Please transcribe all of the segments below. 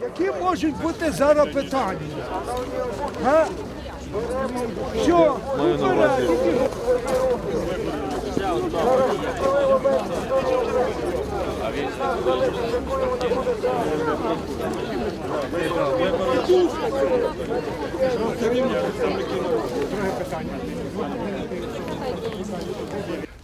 Які можуть бути зараз питання? Що?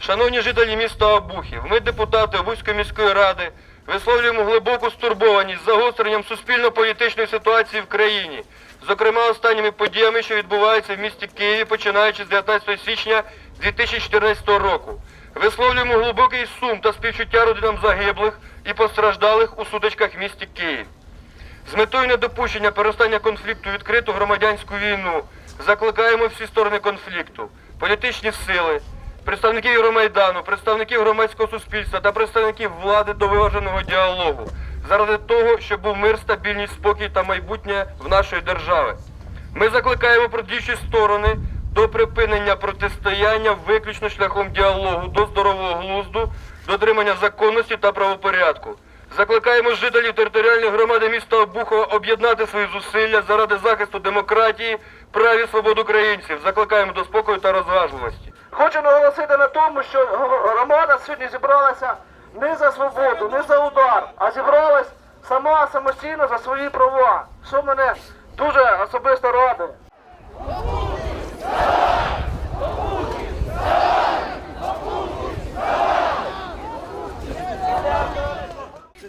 Шановні жителі міста Обухів, ми, депутати Обузької міської ради, висловлюємо глибоку стурбованість загостренням суспільно-політичної ситуації в країні, зокрема останніми подіями, що відбуваються в місті Києві, починаючи з 19 січня 2014 року. Висловлюємо глибокий сум та співчуття родинам загиблих і постраждалих у сутичках в місті Київ. З метою недопущення перестання конфлікту відкриту громадянську війну закликаємо всі сторони конфлікту, політичні сили, представників Євромайдану, представників громадського суспільства та представників влади до виваженого діалогу заради того, щоб був мир, стабільність, спокій та майбутнє в нашої держави. Ми закликаємо продіючі сторони до припинення протистояння виключно шляхом діалогу до здорового глузду, дотримання законності та правопорядку. Закликаємо жителів територіальної громади міста Обухова об'єднати свої зусилля заради захисту демократії, прав і свобод українців. Закликаємо до спокою та розважливості. Хочу наголосити на тому, що громада сьогодні зібралася не за свободу, не за удар, а зібралась сама самостійно за свої права, що мене дуже особисто радує.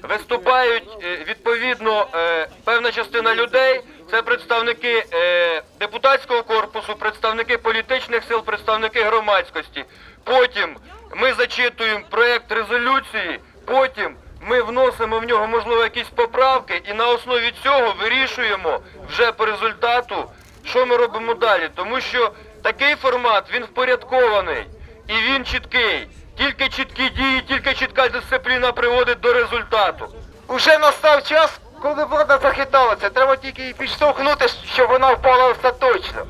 Виступають е, відповідно е, певна частина людей. Це представники е, депутатського корпусу, представники політичних сил, представники громадськості. Потім ми зачитуємо проєкт резолюції, потім ми вносимо в нього можливо якісь поправки, і на основі цього вирішуємо вже по результату, що ми робимо далі. Тому що такий формат він впорядкований і він чіткий. Тільки чіткі дії, тільки чітка дисципліна приводить до результату. Уже настав час, коли влада захиталася. Треба тільки підштовхнути, щоб вона впала остаточно.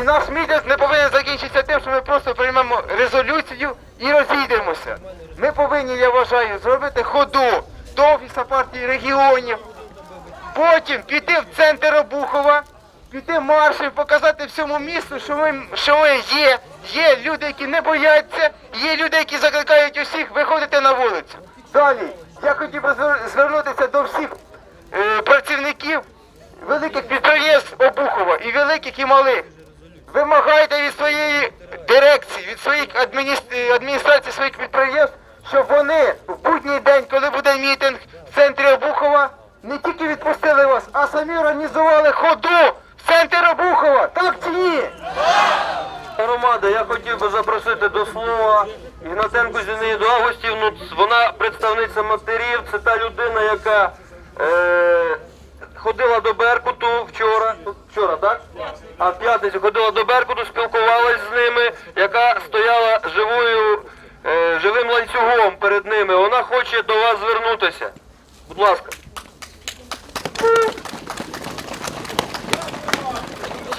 І наш мітинг не повинен закінчитися тим, що ми просто приймемо резолюцію і розійдемося. Ми повинні, я вважаю, зробити ходу до офісу партії регіонів, потім піти в центр Обухова, піти маршем, показати всьому місту, що ми, що ми є. Є люди, які не бояться, є люди, які закликають усіх виходити на вулицю. Далі, я хотів би звернутися до всіх працівників великих підприємств Обухова, і великих, і малих. Вимагайте від своєї дирекції, від своїх адміністр... адміністрацій своїх підприємств, щоб вони в будній день, коли буде мітинг в центрі Обухова, не тільки відпустили вас, а самі організували ходу в центр Обухова. Так чи ні? Громада, я хотів би запросити до слова Ігнатенку Зінаїду Августівну. Вона представниця матерів. Це та людина, яка е, ходила до Беркуту вчора. Вчора, так? А в п'ятницю ходила до Беркуту, спілкувалась з ними, яка стояла живою, е, живим ланцюгом перед ними. Вона хоче до вас звернутися. Будь ласка.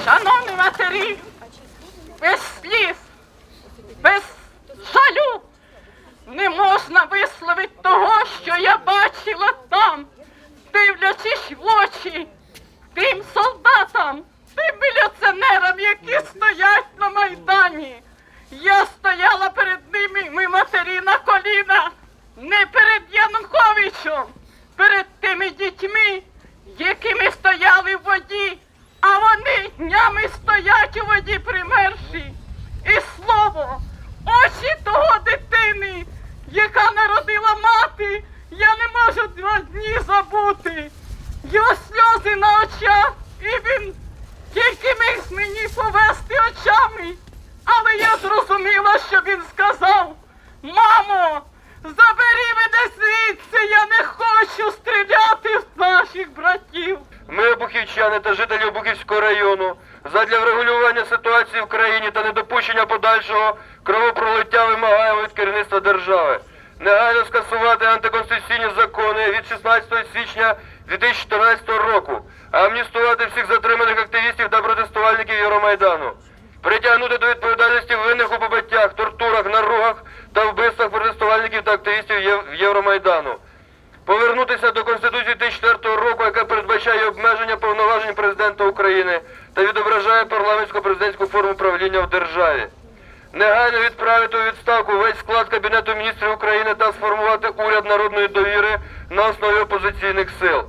Шановні матері, без сліз, без жалю не можна висловити того, що я бачила дивлячись в очі тим солдатам, тим міліціонерам, які стоять на Майдані. Я стояла перед ними, ми матері на коліна, не перед Януковичем, перед тими дітьми, якими стояли в воді, а вони днями стоять у воді примерші. І слово, очі того дитини, яка народила мати, я не можу два дні забути. Його сльози на очах, і він тільки міг мені повести очами. Але я зрозуміла, що він сказав. Мамо, забери мене звідси, я не хочу стріляти в наших братів. Ми, обухівчани та жителі Обухівського району, задля врегулювання ситуації в країні та недопущення подальшого кровопролиття вимагаємо від керівництва держави негайно скасувати антиконституційні закони від 16 січня 2014 року, амністувати всіх затриманих активістів та протестувальників Євромайдану, притягнути до відповідальності винних у побиттях, тортурах, наругах та вбивствах протестувальників та активістів Євромайдану. повернутися до Конституції 2004 року, яка передбачає обмеження повноважень президента України та відображає парламентсько-президентську форму правління в державі. Негайно відправити у відставку весь склад Кабінету міністрів України та сформувати уряд народної довіри на основі опозиційних сил.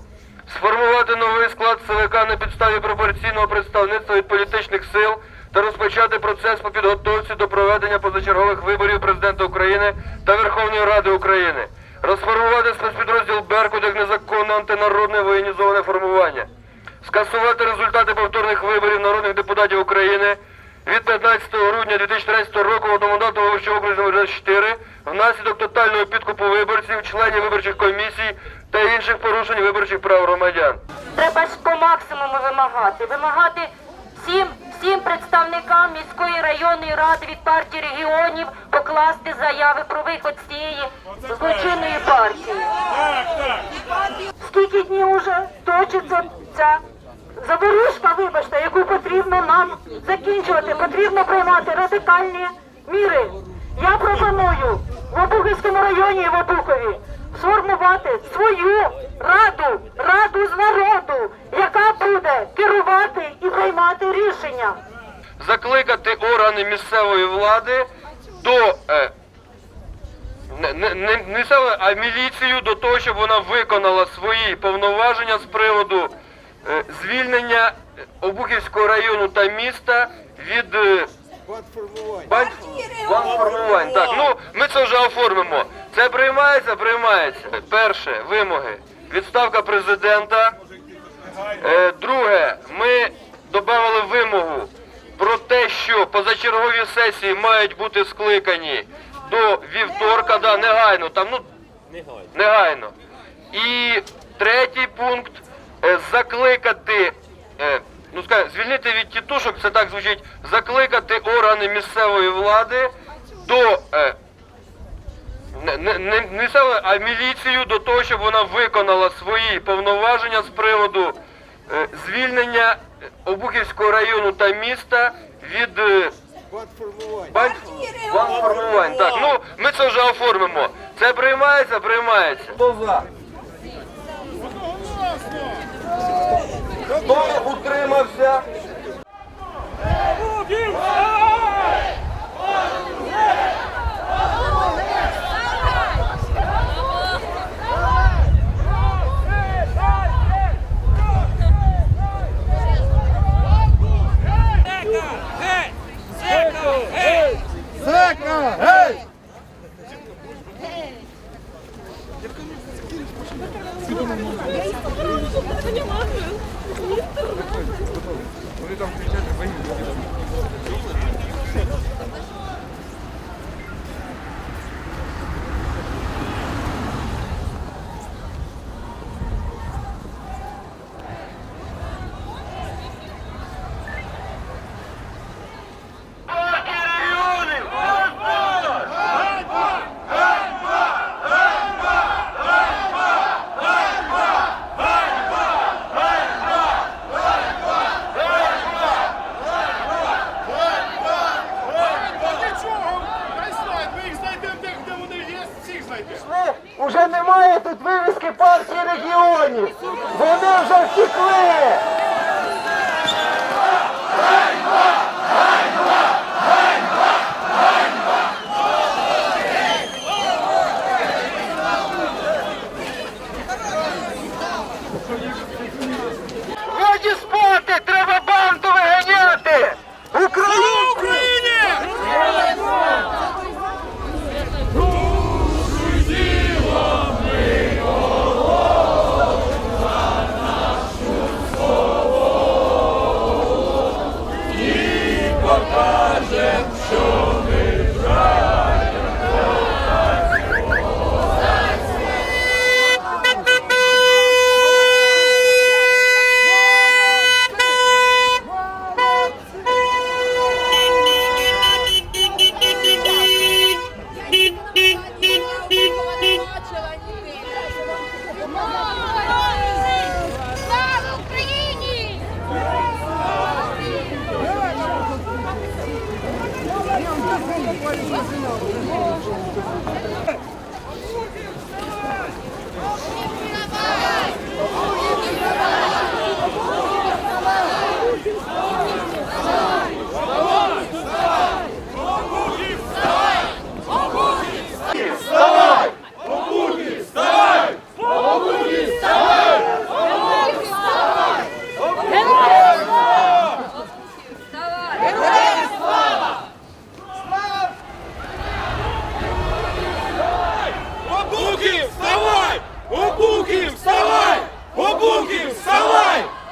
Сформувати новий склад ЦВК на підставі пропорційного представництва від політичних сил та розпочати процес по підготовці до проведення позачергових виборів президента України та Верховної Ради України. Розформувати спецпідрозділ Беркут як незаконне антинародне воєнізоване формування скасувати результати повторних виборів народних депутатів України від 15 грудня 2013 року в одномандатному виборчому окрузі номер 24 внаслідок тотального підкупу виборців, членів виборчих комісій та інших порушень виборчих прав громадян. Треба ж по максимуму вимагати. Вимагати всім, всім представникам міської районної ради від партії регіонів покласти заяви про виход з цієї злочинної партії. Скільки днів уже точиться ця заворушка, вибачте, яку потрібно нам закінчувати, потрібно приймати радикальні міри. Я пропоную в Обухівському районі і в Обухові сформувати свою раду, раду з народу, яка буде керувати і приймати рішення. закликати органи місцевої влади до е, не, не, не місцевої, а міліцію до того, щоб вона виконала свої повноваження з приводу е, звільнення Обухівського району та міста від е, банд- бандформувань. Так, ну ми це вже оформимо. Це приймається, приймається. Перше, вимоги. Відставка президента. Е, друге, ми додали вимогу про те, що позачергові сесії мають бути скликані до вівторка, да, негайно, там, ну, негайно. І третій пункт е, закликати, ну скажімо, звільнити від тітушок, це так звучить, закликати органи місцевої влади до е, не, не, не а міліцію до того, щоб вона виконала свої повноваження з приводу е, звільнення Обухівського району та міста від е, банд- бандформувань. Так, ну ми це вже оформимо. Це приймається, приймається. Хто за? Хто утримався?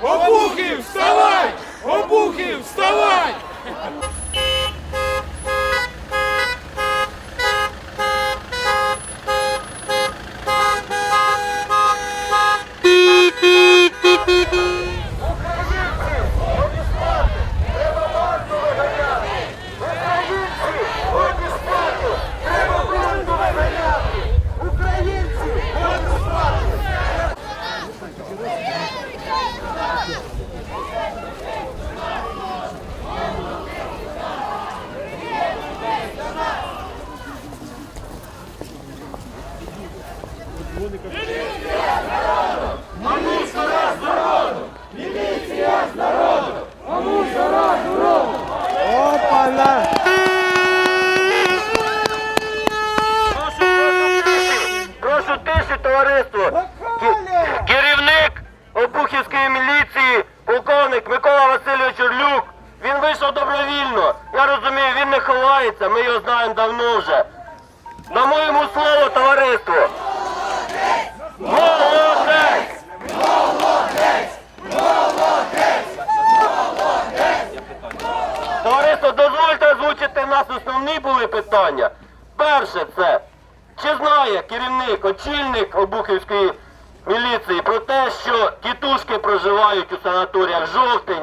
Обухів, вставай! Обухів, вставай! Прошу тиші, товариство. Керівник Обухівської міліції, полковник Микола Васильович Орлюк. Він вийшов добровільно. Я розумію, він не ховається, ми його знаємо давно вже. Дамо йому слово, товариство. Молодець! Товариство, дозвольте озвучити в нас основні були питання. Перше це, чи знає керівник, очільник Обухівської міліції про те, що тітушки проживають у санаторіях Жовтень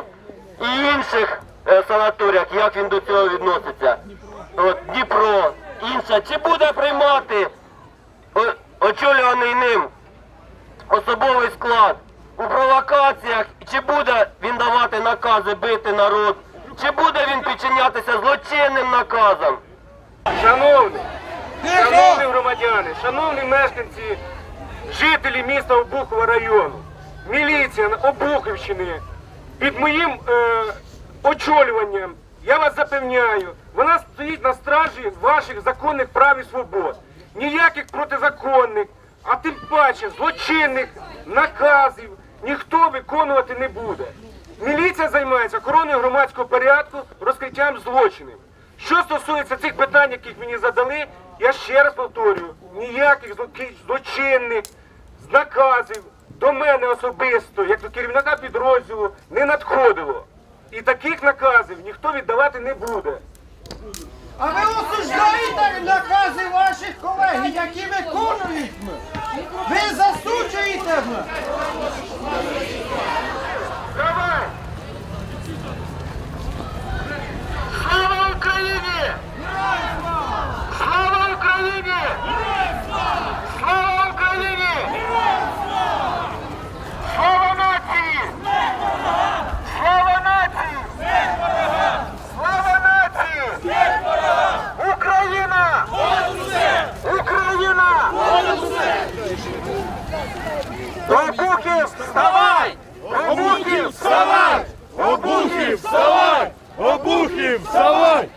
і інших е, санаторіях, як він до цього відноситься? От, Дніпро, інше. Чи буде приймати очолюваний ним особовий склад у провокаціях, чи буде він давати накази бити народ, чи буде він підчинятися злочинним наказам? Шановні, шановні громадяни, шановні мешканці, жителі міста Обухова району, міліція Обухівщини, під моїм е, очолюванням, я вас запевняю, вона стоїть на стражі ваших законних прав і свобод. Ніяких протизаконних, а тим паче злочинних наказів ніхто виконувати не буде. Міліція займається охороною громадського порядку, розкриттям злочинів. Що стосується цих питань, яких мені задали, я ще раз повторюю, ніяких зло- злочинних наказів до мене особисто, як до керівника підрозділу, не надходило. І таких наказів ніхто віддавати не буде. А ви осуждаєте накази ваших колег, які виконують? Ви засуджуєте? Давай! Слава Україні! Слава Україні! Слава Україні! Слава нації! Слава нації! Слава нації! Україна! Україна! Обухів, вставай! Обухів, вставай! Обухів, вставай! Обухів, вставай!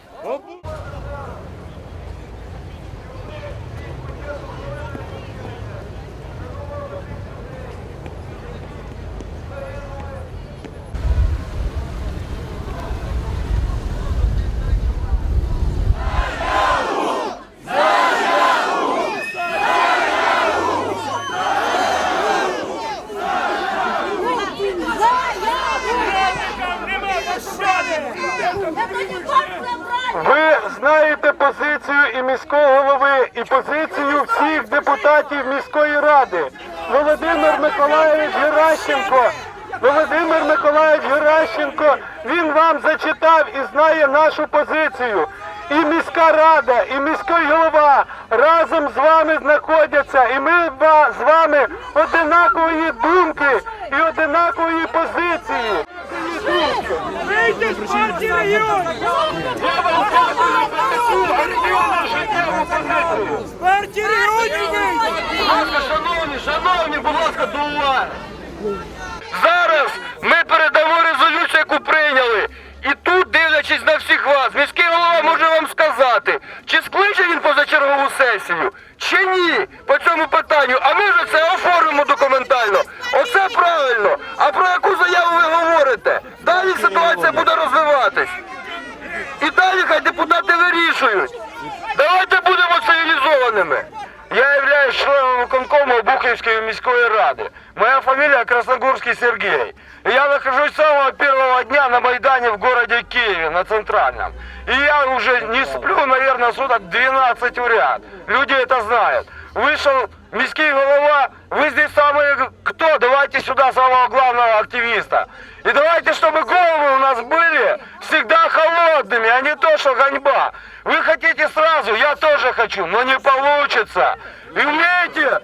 Ви знаєте позицію і міського голови, і позицію всіх депутатів міської ради. Володимир Миколаївич Геращенко. Володимир Миколаївич Геращенко, він вам зачитав і знає нашу позицію. І міська рада, і міський голова разом з вами знаходяться, і ми з вами одинакової думки і одинакової позиції. З партії регіонів! З партії регіонів! Шановні, шановні, будь ласка, до уваги. Зараз ми передамо резолюцію, яку прийняли. І тут, дивлячись на всіх вас, міський голова може вам сказати, чи скличе він позачергову сесію, чи ні по цьому питанню. А ми вже це оформимо документально. Оце правильно. А про яку заяву ви говорите? Далі ситуація буде розвиватись. І далі хай депутати вирішують. Давайте будемо цивілізованими. Я являюсь членом виконкому виконкому Обухівської міської ради. Моя фамилия Красногорский Сергей. И я нахожусь с самого первого дня на Майдане в городе Киеве, на Центральном. И я уже не сплю, наверное, суток 12 в ряд. Люди это знают. Вышел міський голова, вы здесь самые кто? Давайте сюда самого главного активиста. И давайте, чтобы головы у нас были всегда холодными, а не то, что гоньба. Вы хотите сразу, я тоже хочу, но не получится. И умейте,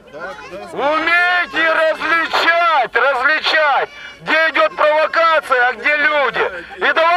умейте различать, различать, где идет провокация, а где люди. И давайте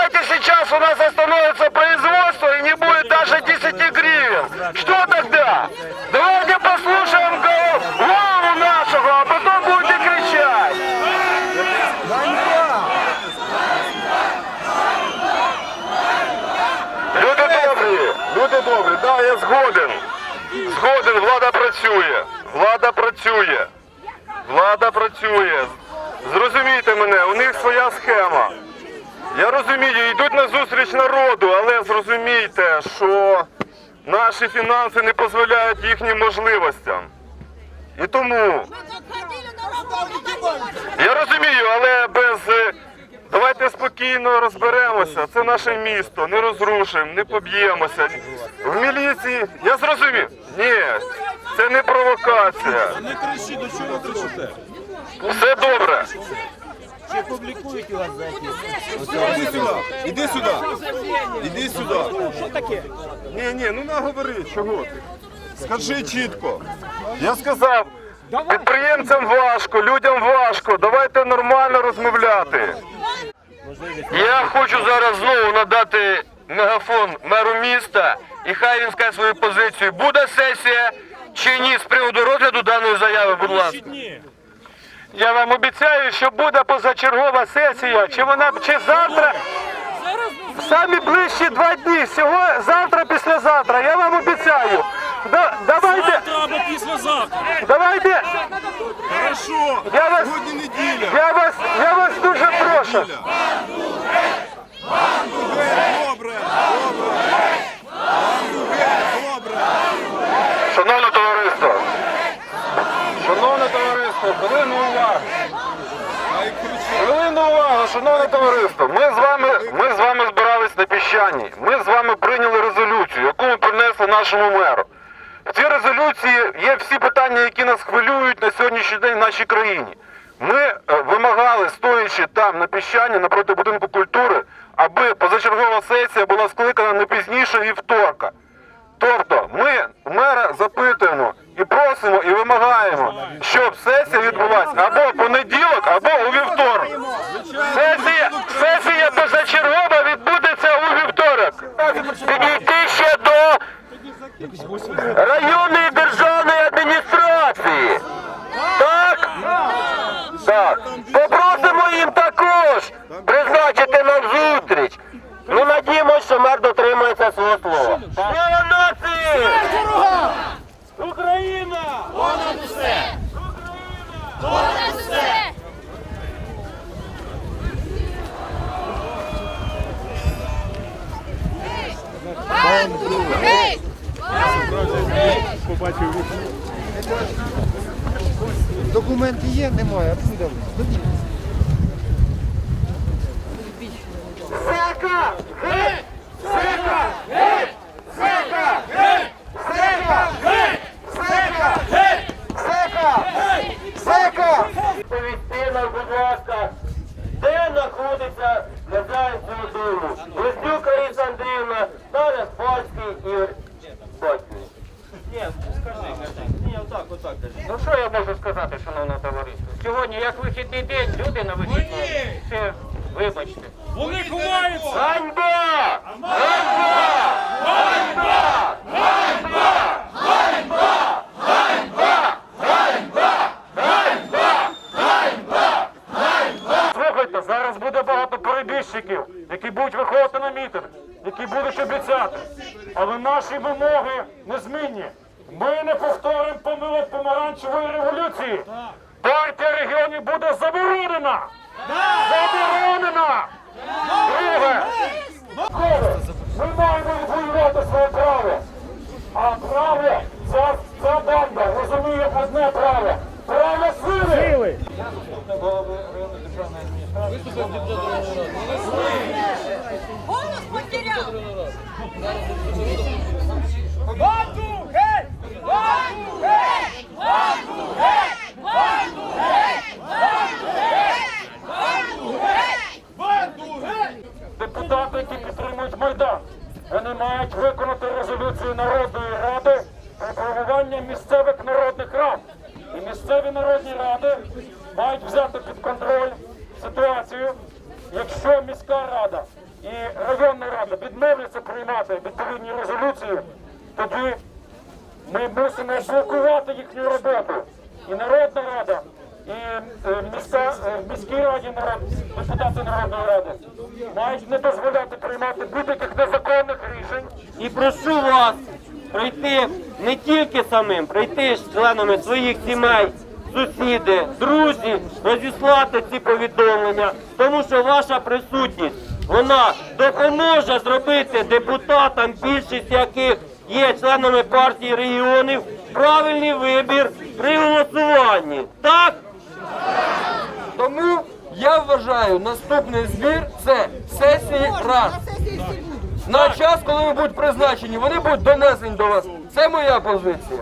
працює. Влада працює. Влада працює. Зрозумійте мене, у них своя схема. Я розумію, йдуть на зустріч народу, але зрозумійте, що наші фінанси не дозволяють їхнім можливостям. І тому я розумію, але без. е, Давайте спокійно розберемося. Це наше місто, не розрушимо, не поб'ємося. В міліції. Я зрозумів. Ні, це не провокація. Не кричи, до чого кричите? Все добре. Іди сюди, іди сюди. Іди сюди. Що таке? Ні, ні, ну наговори, чого ти? Скажи чітко. Я сказав, підприємцям важко, людям важко. Давайте нормально розмовляти. Я хочу зараз знову надати мегафон меру міста, і хай він скаже свою позицію. Буде сесія чи ні з приводу розгляду даної заяви, будь ласка. Я вам обіцяю, що буде позачергова сесія, чи вона чи завтра. Самі ближчі два дні, всього завтра, післязавтра. Я вам обіцяю. Да, давайте, Або післязавтра. давайте. Хорошо, Я вас, сьогодні неділя. я вас, я вас дуже прошу. Добре, добре. Добре. Шановне товариство, шановне товариство, хвилину уваги. Хвилину увагу, шановне товариство. Ми з вами, ми з вами збирались на піщані. Ми з вами прийняли резолюцію, яку ми принесли нашому меру. В цій резолюції є всі питання, які нас хвилюють на сьогоднішній день в нашій країні. Ми е, вимагали, стоячи там на піщані напроти будинку культури, аби позачергова сесія була скликана не пізніше вівторка. Тобто ми мера запитуємо і просимо і вимагаємо, щоб сесія відбулася або в понеділок, або у вівторок. Сесія, сесія позачергова відбудеться у вівторок. Підійти ще до районної державної адміністрації. Так? Так. Попросимо їм також призначити нам зустріч. Ну, надіємося, що мер дотримується свого слова. Немає, а буде. буде заборонена. Заборонена. Друге, ми маємо відвоювати своє право. А право ця, ця банда розуміє одне право. Право сили. Я заступник. Голос потеряв. Вату геть! Вату геть! Вату геть! Вату геть! Депутати, які підтримують Майдан, вони мають виконати резолюцію Народної ради про формування місцевих народних рад. І місцеві народні ради мають взяти під контроль ситуацію, якщо міська рада і районна рада відмовляться приймати відповідні резолюції, тоді ми мусимо блокувати їхню роботу. І Народна рада, і е, міська, е, міській раді народ, депутати Народної ради мають не дозволяти приймати будь-яких незаконних рішень. І прошу вас прийти не тільки самим, прийти з членами своїх сімей, сусіди, друзі, розіслати ці повідомлення, тому що ваша присутність вона допоможе зробити депутатам, більшість яких є членами партії регіонів, правильний вибір при голосуванні. Так? Тому я вважаю, наступний збір це сесії рад. На час, коли ви будуть призначені, вони будуть донесені до вас. Це моя позиція.